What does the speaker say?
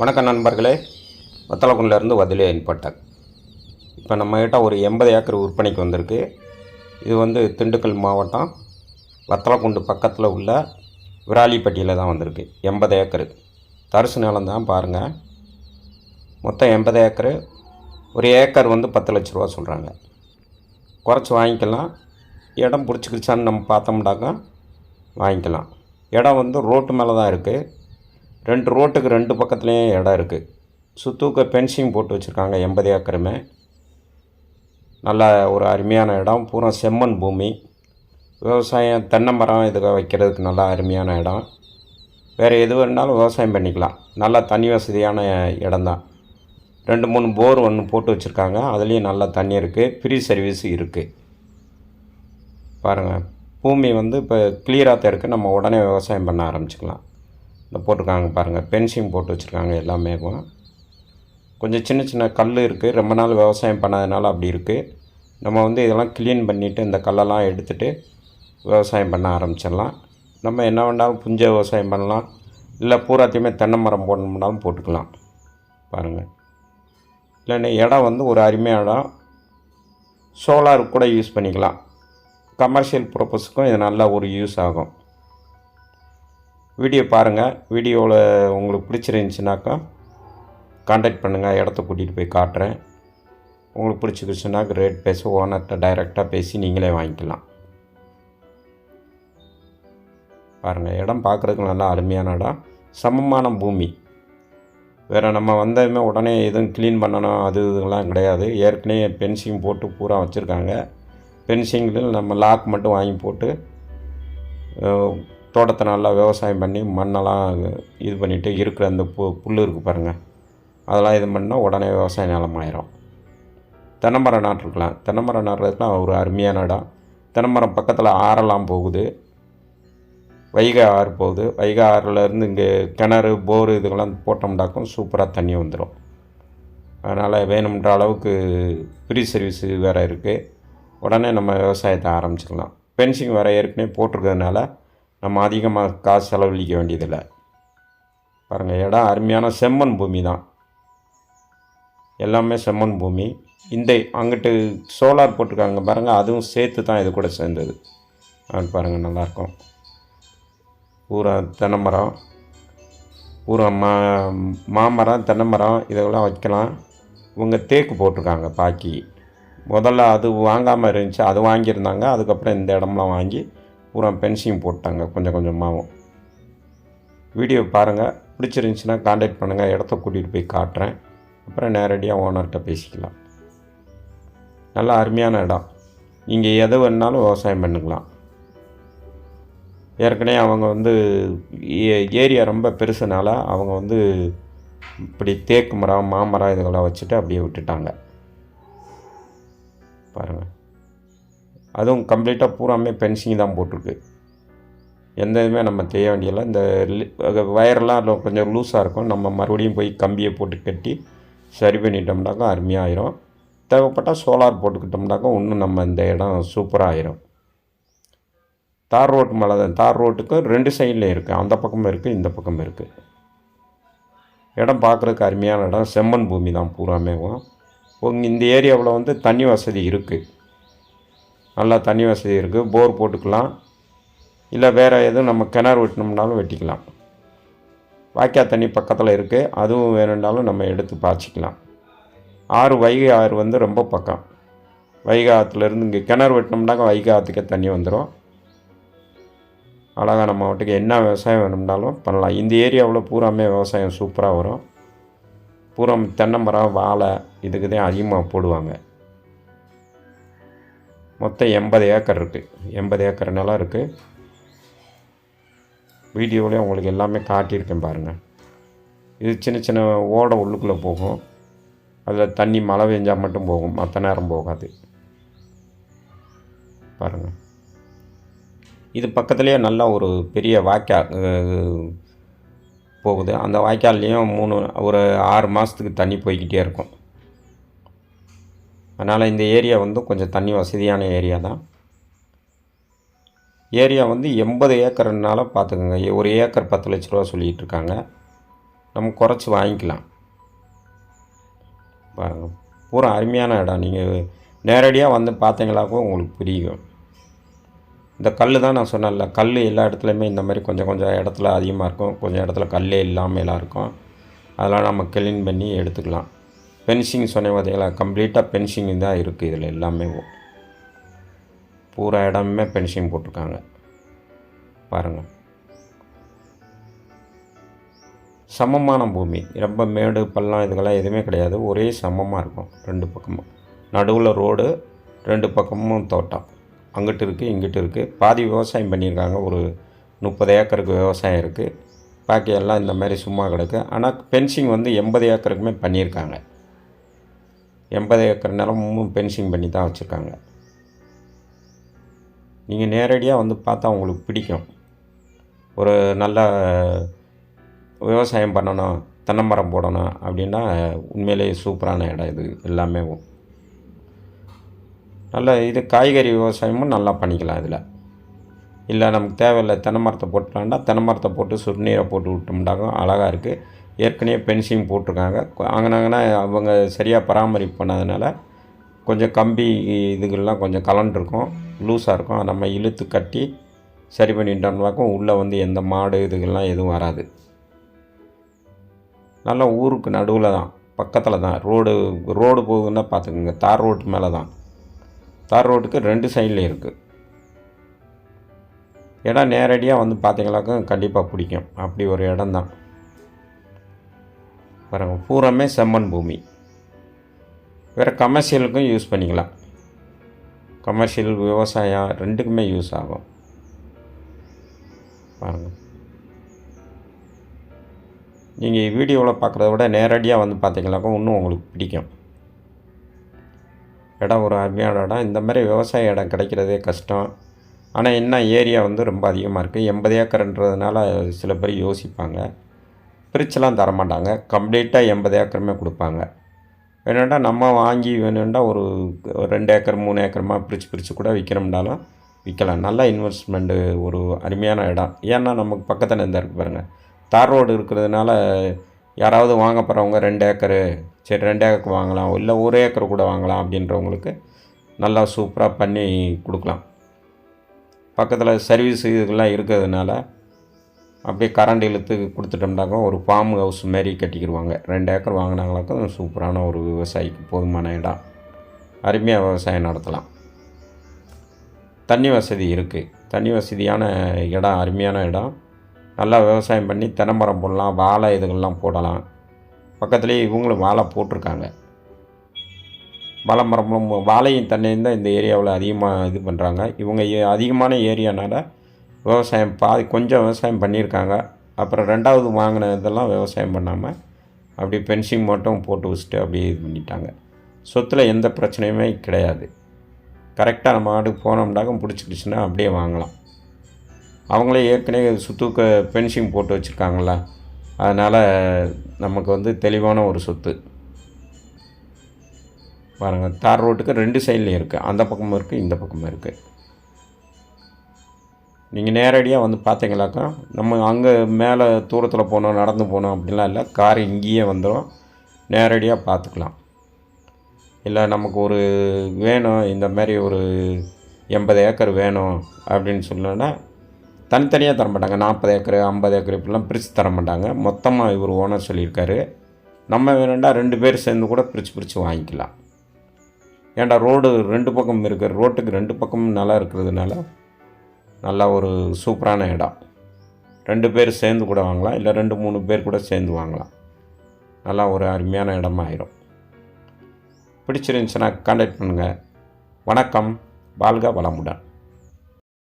வணக்கம் நண்பர்களே. வத்தலக்குண்டிலேருந்து வதிலே இன்பட்டக் இப்போ நம்மகிட்ட ஒரு எண்பது ஏக்கர் விற்பனைக்கு வந்திருக்கு. இது வந்து திண்டுக்கல் மாவட்டம். வத்தலக்குண்டு பக்கத்தில் உள்ள விராலிப்பட்டியில் தான் வந்திருக்கு. எண்பது ஏக்கரு. தரிசு நிலம் தான் பாருங்கள் மொத்தம் எண்பது ஏக்கரு. ஒரு ஏக்கர் வந்து பத்து லட்ச ரூபா சொல்கிறாங்க குறைச்சி வாங்கிக்கலாம். இடம் பிடிச்சிக்கிச்சான்னு நம்ம பார்த்தோம்னாக்கா வாங்கிக்கலாம். இடம் வந்து ரோட்டு மேலே தான் இருக்குது ரெண்டு ரோட்டுக்கு ரெண்டு பக்கத்துலேயும் இடம் இருக்குது சுத்தூக்க பென்சிங் போட்டு வச்சுருக்காங்க எண்பது ஏக்கருமே. நல்ல ஒரு அருமையான இடம். பூரா செம்மண் பூமி. விவசாயம் தென்னை மரம் இதுக்காக வைக்கிறதுக்கு நல்லா அருமையான இடம். வேறு எது வேணாலும் விவசாயம் பண்ணிக்கலாம். நல்லா தண்ணி வசதியான இடம்தான். ரெண்டு மூணு போர் ஒன்று போட்டு வச்சுருக்காங்க. அதுலேயும் நல்லா தண்ணி இருக்குது ஃப்ரீ சர்வீஸ் இருக்குது பாருங்கள் பூமி வந்து இப்போ கிளியராக தான் இருக்குது நம்ம உடனே விவசாயம் பண்ண ஆரம்பிச்சுக்கலாம். இந்த போட்டிருக்காங்க பாருங்கள் பென்சிங் போட்டு வச்சுருக்காங்க எல்லாமே கொஞ்சம் சின்ன சின்ன கல் இருக்குது ரொம்ப நாள் விவசாயம் பண்ணாதனால அப்படி இருக்குது நம்ம வந்து இதெல்லாம் க்ளீன் பண்ணிவிட்டு இந்த கல்லெல்லாம் எடுத்துகிட்டு விவசாயம் பண்ண ஆரம்பிச்சிடலாம். நம்ம என்ன வேண்டாலும் புஞ்ச விவசாயம் பண்ணலாம். இல்லை பூராத்தையுமே தென்னை மரம் போடணும்னாலும் போட்டுக்கலாம். பாருங்கள் இல்லைன்னா இடம் வந்து ஒரு அருமையான இடம். சோலார் கூட யூஸ் பண்ணிக்கலாம். கமர்ஷியல் ப்ரப்பஸுக்கும் இது நல்ல ஒரு யூஸ் ஆகும். வீடியோ பாருங்கள் வீடியோவில் உங்களுக்கு பிடிச்சிருந்துச்சுனாக்கா காண்டாக்ட் பண்ணுங்கள் இடத்த கூட்டிகிட்டு போய் காட்டுறேன். உங்களுக்கு பிடிச்சிருச்சுனாக்க ரேட் பேசி ஓனர்கிட்ட டைரெக்டாக பேசி நீங்களே வாங்கிக்கலாம். பாருங்கள் இடம் பார்க்குறதுக்கு நல்லா அருமையான இடம். சமமான பூமி. வேறு நம்ம வந்ததுமே உடனே எதுவும் க்ளீன் பண்ணணும் அது இதெல்லாம் கிடையாது. ஏற்கனவே பென்சிங் போட்டு பூரா வச்சுருக்காங்க. பென்சிங்கில் நம்ம லாக் மட்டும் வாங்கி போட்டு தோட்டத்தை நல்லா விவசாயம் பண்ணி மண்ணெல்லாம் இது பண்ணிவிட்டு இருக்கிற அந்த பு புல் இருக்குது பாருங்கள் அதெல்லாம் இது பண்ணால் உடனே விவசாய நிலமாயிரும் தென்னைமரம் நாட்டிருக்கலாம் தென்னைமரம் நடுறதுக்குலாம் ஒரு அருமையான இடம். தென்னமரம் பக்கத்தில் ஆறெல்லாம் போகுது. வைகை ஆறு போகுது. வைகை ஆறுலேருந்து இங்கே கிணறு போர் இதுக்கெல்லாம் போட்டோம்னாக்கும் சூப்பராக தண்ணி வந்துடும் அதனால் வேணுன்ற அளவுக்கு ஃப்ரீ சர்வீஸு வேறு இருக்குது உடனே நம்ம விவசாயத்தை ஆரம்பிச்சிக்கலாம் பென்சிங் வேறு ஏற்கனவே போட்டிருக்கிறதுனால நம்ம அதிகமாக காசு செலவழிக்க வேண்டியதில்லை. பாருங்கள் இடம் அருமையான செம்மண் பூமி தான். எல்லாமே செம்மண் பூமி. இந்த அங்கிட்டு சோலார் போட்டிருக்காங்க பாருங்கள் அதுவும் சேர்த்து தான் இது கூட சேர்ந்தது. அது பாருங்கள் நல்லாயிருக்கும். பூரா தென்னை மரம் பூரா மா மாமரம் தென்னை மரம் இதெல்லாம் வைக்கலாம். இவங்க தேக்கு போட்டிருக்காங்க பாக்கி. முதல்ல அது வாங்காமல் இருந்துச்சு அது வாங்கியிருந்தாங்க அதுக்கப்புறம் இந்த இடம்லாம் வாங்கி பூரா பென்சிங் போட்டாங்க கொஞ்சம் கொஞ்சமாகவும் வீடியோ பாருங்கள் பிடிச்சிருந்துச்சின்னா காண்டாக்ட் பண்ணுங்கள் இடத்த கூட்டிகிட்டு போய் காட்டுறேன். அப்புறம் நேரடியாக ஓனர்கிட்ட பேசிக்கலாம். நல்லா அருமையான இடம். நீங்கள் எது வேணாலும் விவசாயம் பண்ணிக்கலாம். ஏற்கனவே அவங்க வந்து ஏ- ஏரியா ரொம்ப பெருசுனால அவங்க வந்து இப்படி தேக்கு மரம் மாமரம் இதுகளாம் வச்சுட்டு அப்படியே விட்டுட்டாங்க. பாருங்கள் அதுவும் கம்ப்ளீட்டாக பூராமே பென்சிங் தான் போட்டிருக்கு. எந்த இதுவுமே நம்ம செய்ய வேண்டியதில்லை. இந்த வயர்லாம் கொஞ்சம் லூஸாக இருக்கும். நம்ம மறுபடியும் போய் கம்பியை போட்டு கட்டி சரி பண்ணிட்டோம்னாக்கா அருமையாயிரும். தேவைப்பட்டால் சோலார் போட்டுக்கிட்டோம்னாக்கா இன்னும் நம்ம இந்த இடம் சூப்பராக ஆயிரும். தார் ரோட்டு மேலே தான் தார் ரோட்டுக்கு ரெண்டு சைடில் இருக்குது அந்த பக்கமும் இருக்குது இந்த பக்கமும் இருக்குது இடம் பார்க்குறதுக்கு அருமையான இடம். செம்மண் பூமி தான் பூராமேவும் இந்த ஏரியாவில் வந்து தண்ணி வசதி இருக்குது நல்லா தண்ணி வசதி இருக்குது போர் போட்டுக்கலாம். இல்லை வேறு எதுவும் நம்ம கிணறு வெட்டினோம்னாலும் வெட்டிக்கலாம். வாய்க்கால் தண்ணி பக்கத்தில் இருக்குது அதுவும் வேணும்னாலும் நம்ம எடுத்து பாய்ச்சிக்கலாம். ஆறு வைகை ஆறு வந்து ரொம்ப பக்கம். வைகை ஆற்றுலேருந்து இங்கே கிணறு வெட்டினோம்னாக்க வைகை ஆற்றுக்கே தண்ணி வந்துடும் அழகாக நம்ம வீட்டுக்கு என்ன விவசாயம் வேணும்னாலும் பண்ணலாம். இந்த ஏரியாவில் பூராமே விவசாயம் சூப்பராக வரும். பூரா தென்னை மரம் வாழை இதுக்கு தான் அதிகமாக போடுவாங்க. மொத்தம் எண்பது ஏக்கர் இருக்குது எண்பது ஏக்கர் நிலம் இருக்குது வீடியோவிலே உங்களுக்கு எல்லாமே காட்டியிருக்கேன் பாருங்கள் இது சின்ன சின்ன ஓடை உள்ளுக்குள்ளே போகும். அதில் தண்ணி மழை பெஞ்சால் மட்டும் போகும். மற்ற நேரம் போகாது. பாருங்கள் இது பக்கத்துலேயே நல்ல ஒரு பெரிய வாய்க்கால் போகுது. அந்த வாய்க்கால்லையும் மூணு ஒரு ஆறு மாதத்துக்கு தண்ணி போய்கிட்டே இருக்கும். அதனால் இந்த ஏரியா வந்து கொஞ்சம் தண்ணி வசதியான ஏரியா தான். ஏரியா வந்து எண்பது ஏக்கர்னால பார்த்துக்கோங்க. ஒரு ஏக்கர் பத்து லட்ச ரூபா சொல்லிகிட்டு இருக்காங்க. நம்ம குறைச்சி வாங்கிக்கலாம். பாருங்கள் பூரா அருமையான இடம். நீங்கள் நேரடியாக வந்து பார்த்தீங்களாக்கும் உங்களுக்கு புரியும். இந்த கல் தான் நான் சொன்னேன்ல. கல் எல்லா இடத்துலையுமே இந்த மாதிரி கொஞ்சம் கொஞ்சம் இடத்துல அதிகமாக இருக்கும். கொஞ்சம் இடத்துல கல்லே எல்லாம் இருக்கும். அதெல்லாம் நம்ம க்ளீன் பண்ணி எடுத்துக்கலாம். பென்சிங் சொன்னேன் பார்த்தீங்களா கம்ப்ளீட்டாக பென்சிங் தான் இருக்குது இதில் எல்லாமே. பூரா இடமே பென்சிங் போட்டிருக்காங்க. பாருங்கள் சமமான பூமி. ரொம்ப மேடு பள்ளம் இதுக்கெல்லாம் எதுவுமே கிடையாது. ஒரே சமமாக இருக்கும் ரெண்டு பக்கமும். நடுவில் ரோடு ரெண்டு பக்கமும் தோட்டம். அங்கிட்டு இருக்குது இங்கிட்டு இருக்குது பாதி விவசாயம் பண்ணியிருக்காங்க. ஒரு முப்பது ஏக்கருக்கு விவசாயம் இருக்குது பாக்கி எல்லாம் இந்த மாதிரி சும்மா கிடக்கு. ஆனால் பென்சிங் வந்து எண்பது ஏக்கருக்குமே பண்ணியிருக்காங்க. எண்பது ஏக்கர் நிலமும் பென்சிங் பண்ணி தான் வச்சுருக்காங்க. நீங்கள் நேரடியாக வந்து பார்த்தா உங்களுக்கு பிடிக்கும். ஒரு நல்ல விவசாயம் பண்ணணும் தென்னை மரம் போடணும் அப்படின்னா உண்மையிலேயே சூப்பரான இடம் இது எல்லாமே. நல்ல இது காய்கறி விவசாயமும் நல்லா பண்ணிக்கலாம் இதில். இல்லை நமக்கு தேவையில்லை தென்னை மரத்தை போட்டுலான்னா தென்னை மரத்தை போட்டு சுடுநீரை போட்டு விட்டோம்னாக்கும் அழகாக இருக்குது ஏற்கனவே பென்சிங் போட்டிருக்காங்க. அங்கனாங்கன்னா அவங்க சரியாக பராமரிப்பு பண்ணாதனால கொஞ்சம் கம்பி இதுகள்லாம் கொஞ்சம் கலண்டுருக்கும் லூஸாக இருக்கும். நம்ம இழுத்து கட்டி சரி பண்ணிட்டோம்னாக்கும் உள்ளே வந்து எந்த மாடு இதுகள்லாம் எதுவும் வராது. நல்லா ஊருக்கு நடுவில் தான் பக்கத்தில் தான். ரோடு ரோடு போகுதுன்னா பார்த்துக்குங்க தார் ரோட்டு மேலே தான். தார் ரோட்டுக்கு ரெண்டு சைடில் இருக்குது இடம் நேரடியாக வந்து பார்த்தீங்களாக்கும் கண்டிப்பாக பிடிக்கும். அப்படி ஒரு இடம் தான். பாருங்கள் பூராமே செம்மண் பூமி. வேறு கமர்ஷியலுக்கும் யூஸ் பண்ணிக்கலாம். கமர்ஷியல் விவசாயம் ரெண்டுக்குமே யூஸ் ஆகும். பாருங்கள் நீங்கள் வீடியோவில் பார்க்குறத விட நேரடியாக வந்து பார்த்தீங்கன்னாக்கா இன்னும் உங்களுக்கு பிடிக்கும். இடம் ஒரு அருமையான இடம். இந்த மாதிரி விவசாய இடம் கிடைக்கிறதே கஷ்டம். ஆனால் என்ன ஏரியா வந்து ரொம்ப அதிகமாக இருக்குது எண்பது ஏக்கர்ன்றதுனால சில பேர் யோசிப்பாங்க. பிரிச்செலாம் தரமாட்டாங்க. கம்ப்ளீட்டாக எண்பது ஏக்கருமே கொடுப்பாங்க. வேணும்டா நம்ம வாங்கி வேணும்டா ஒரு ரெண்டு ஏக்கர் மூணு ஏக்கரமாக பிரித்து பிரித்து கூட விற்கிறோம்னாலும் விற்கலாம் நல்ல இன்வெஸ்ட்மெண்ட்டு ஒரு அருமையான இடம். ஏன்னா நமக்கு பக்கத்தில் இருந்தால் இருக்குது பாருங்கள் தார் ரோடு இருக்கிறதுனால யாராவது வாங்க போகிறவங்க ரெண்டு ஏக்கரு சரி ரெண்டு ஏக்கருக்கு வாங்கலாம் இல்லை ஒரு ஏக்கர் கூட வாங்கலாம் அப்படின்றவங்களுக்கு நல்லா சூப்பராக பண்ணி கொடுக்கலாம். பக்கத்தில் சர்வீஸ் இதுக்கெல்லாம் இருக்கிறதுனால அப்படியே கரண்ட் இழுத்து கொடுத்துட்டோம்னாக்கா ஒரு ஃபார்ம் ஹவுஸ் மாரி கட்டிக்கிடுவாங்க. ரெண்டு ஏக்கர் வாங்கினாங்களாக்கா சூப்பரான ஒரு விவசாயிக்கு போதுமான இடம். அருமையாக விவசாயம் நடத்தலாம். தண்ணி வசதி இருக்குது தண்ணி வசதியான இடம் அருமையான இடம். நல்லா விவசாயம் பண்ணி தென்னை மரம் போடலாம் வாழை இதுகள்லாம் போடலாம். பக்கத்துலேயே இவங்களும் வாழை போட்டிருக்காங்க. வாழை மரமும் வாழையும் தண்ணியும் தான் இந்த ஏரியாவில் அதிகமாக இது பண்ணுறாங்க இவங்க ஏ- அதிகமான ஏரியானால் விவசாயம் பாதி கொஞ்சம் விவசாயம் பண்ணியிருக்காங்க. அப்புறம் ரெண்டாவது வாங்கின இதெல்லாம் விவசாயம் பண்ணாமல் அப்படியே பென்சிங் மட்டும் போட்டு வச்சுட்டு அப்படியே இது பண்ணிட்டாங்க. சொத்தில் எந்த பிரச்சனையுமே கிடையாது. கரெக்டாக நம்ம ஆடு போனோம்னாக்க பிடிச்சிக்கிச்சுன்னா அப்படியே வாங்கலாம். அவங்களே ஏற்கனவே சுத்துக்க பென்சிங் போட்டு வச்சுருக்காங்களா அதனால் நமக்கு வந்து தெளிவான ஒரு சொத்து. பாருங்கள் தார் ரோட்டுக்கு ரெண்டு சைட்லேயும் இருக்குது அந்த பக்கமும் இருக்குது இந்த பக்கமும் இருக்குது நீங்கள் நேரடியாக வந்து பார்த்தீங்களாக்கா நம்ம அங்கே மேலே தூரத்தில் போனோம் நடந்து போனோம் அப்படிலாம் இல்லை கார் இங்கேயே வந்துடும் நேரடியாக பார்த்துக்கலாம் இல்லை நமக்கு ஒரு வேணும் இந்த மாதிரி ஒரு எண்பது ஏக்கர் வேணும் அப்படின்னு சொல்லணுன்னா தனித்தனியாக தர மாட்டாங்க. நாற்பது ஏக்கர் ஐம்பது ஏக்கர் இப்படிலாம் பிரித்து தர மாட்டாங்க. மொத்தமாக இவர் ஓனர் சொல்லியிருக்காரு. நம்ம வேணுண்டா ரெண்டு பேர் சேர்ந்து கூட பிரித்து பிரித்து வாங்கிக்கலாம். ஏன்டா ரோடு ரெண்டு பக்கம் இருக்கிற ரோட்டுக்கு ரெண்டு பக்கமும் நல்லா இருக்கிறதுனால நல்லா ஒரு சூப்பரான இடம். ரெண்டு பேர் சேர்ந்து கூட வாங்கலாம் இல்லை ரெண்டு மூணு பேர் கூட சேர்ந்து வாங்கலாம். நல்லா ஒரு அருமையான இடமாயிரும். பிடிச்சிருந்துச்சுன்னா கான்டாக்ட் பண்ணுங்கள் வணக்கம். வாழ்க வளமுடன்.